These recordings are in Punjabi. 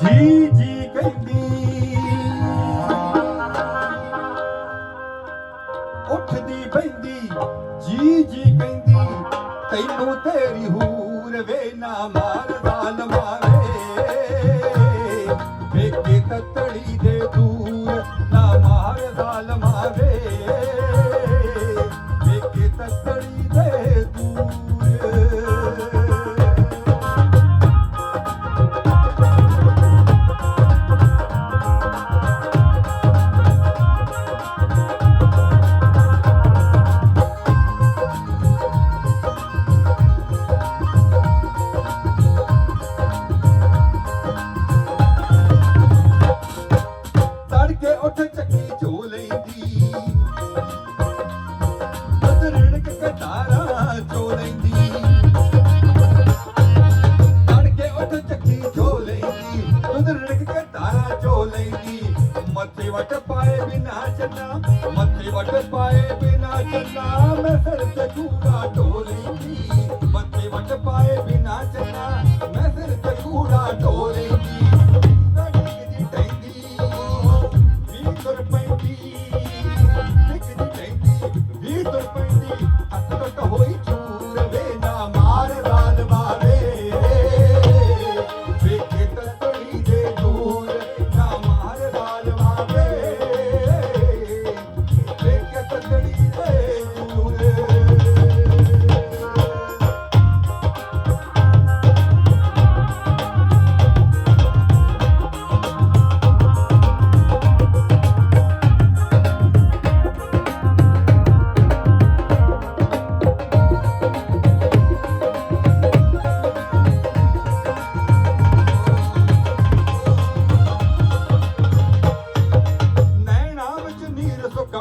ਜੀ ਜੀ ਕਹਿੰਦੀ। ਉੱਠਦੀ ਪੈਂਦੀ, ਜੀ ਜੀ ਕਹਿੰਦੀ, ਤੈਨੂੰ ਤੇਰੀ ਹੂਰ ਵੇ ਨਾ ਮਾਰ ਜ਼ਾਲ ਮਾਰੇ। ਵੇਖੇ ਤਤੜੀ ਦੇ ਦੂਰ ਤੜਕੇ ਉੱਠ ਲੈਂਦੀ। ਬਦਰਣ ਕਟਾਰਾ ਝੋ ਲੈਂਦੀ। ਤੜਕੇ ਉੱਠ ਚੱਕੀ ਝੋ ਲੈਂਦੀ। ਬਦਰਣ ਕਟਾਰਾ ਝੋ ਲੈਂਦੀ। ਮੱਥੇ ਵਟ ਪਾਏ ਬਿਨਾ ਚੱਲਾ ਮੱਥੇ ਵਟ ਪਾਏ ਬਿਨਾ ਚੱਲਾ ਮੈਂ ਸਿਰ ਤੇ ਕੂੜਾ ਢੋ ਲੈਂਦੀ। ਮੱਥੇ ਵਟ ਪਾਏ ਬਿਨਾ ਚੱਲਾ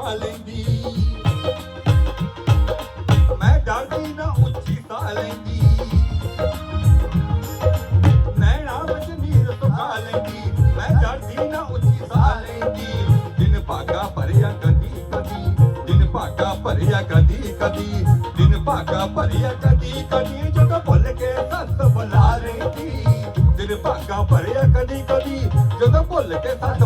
ਨੀਰ ਲੈਂਦੀ। ਮੈਂ ਡਰਦੀ ਨਾ ਉੱਚੀ ਸਾਹ ਲੈਂਦੀ। ਨੈਣਾ ਵਿੱਚ ਨੀਰ ਸੁਕਾ ਲੈਂਦੀ। ਮੈਂ ਡਰਦੀ ਨਾ ਉੱਚੀ ਸਾਹ ਲੈਂਦੀ। ਦਿਨ ਭਾਗਾ ਭਰਿਆ ਕਦੀ ਕਦੀ, ਦਿਨ ਭਾਗਾ ਭਰਿਆ ਕਦੀ ਕਦੀ, ਦਿਨ ਭਾਗਾ ਭਰਿਆ ਕਦੀ ਕਦੀ, ਜਦੋਂ ਭੁੱਲ ਕੇ ਸੱਸ ਬੁਲਾ ਲੈਂਦੀ। ਦਿਨ ਭਾਗਾ ਭਰਿਆ ਕਦੀ ਕਦੀ, ਜਦੋਂ ਭੁੱਲ ਕੇ ਸੱਸ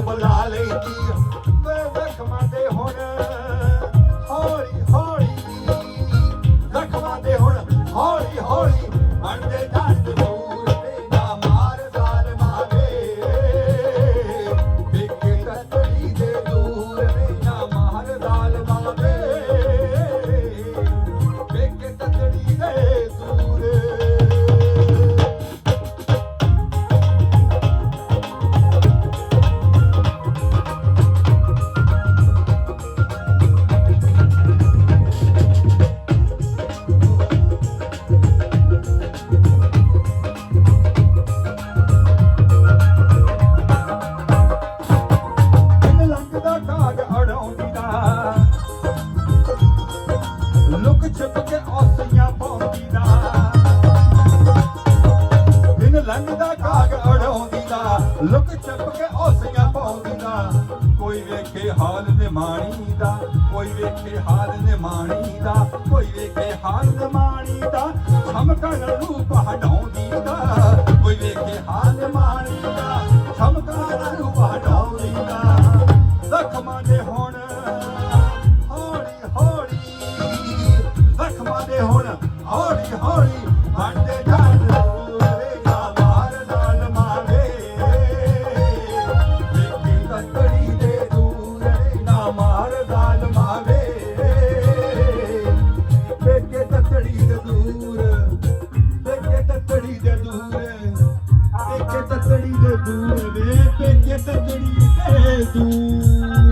ਵੇਖੇ ਹਾਲ ਨਿਮਾਣੀ ਦਾ, ਕੋਈ ਵੇਖੇ ਹਾਲ ਨਿਮਾਣੀ ਦਾ, ਕੋਈ ਵੇਖੇ ਹਾਲ ਨਿਮਾਣੀ ਦਾ। ਸਮਕਣ ਰੂਪ ਵੇਖੇ ਤਤੜੀ ਦੇ ਦੂਰ ਵੇ ਵੇਖੇ ਤਤੜੀ ਦੇ ਦੂਰ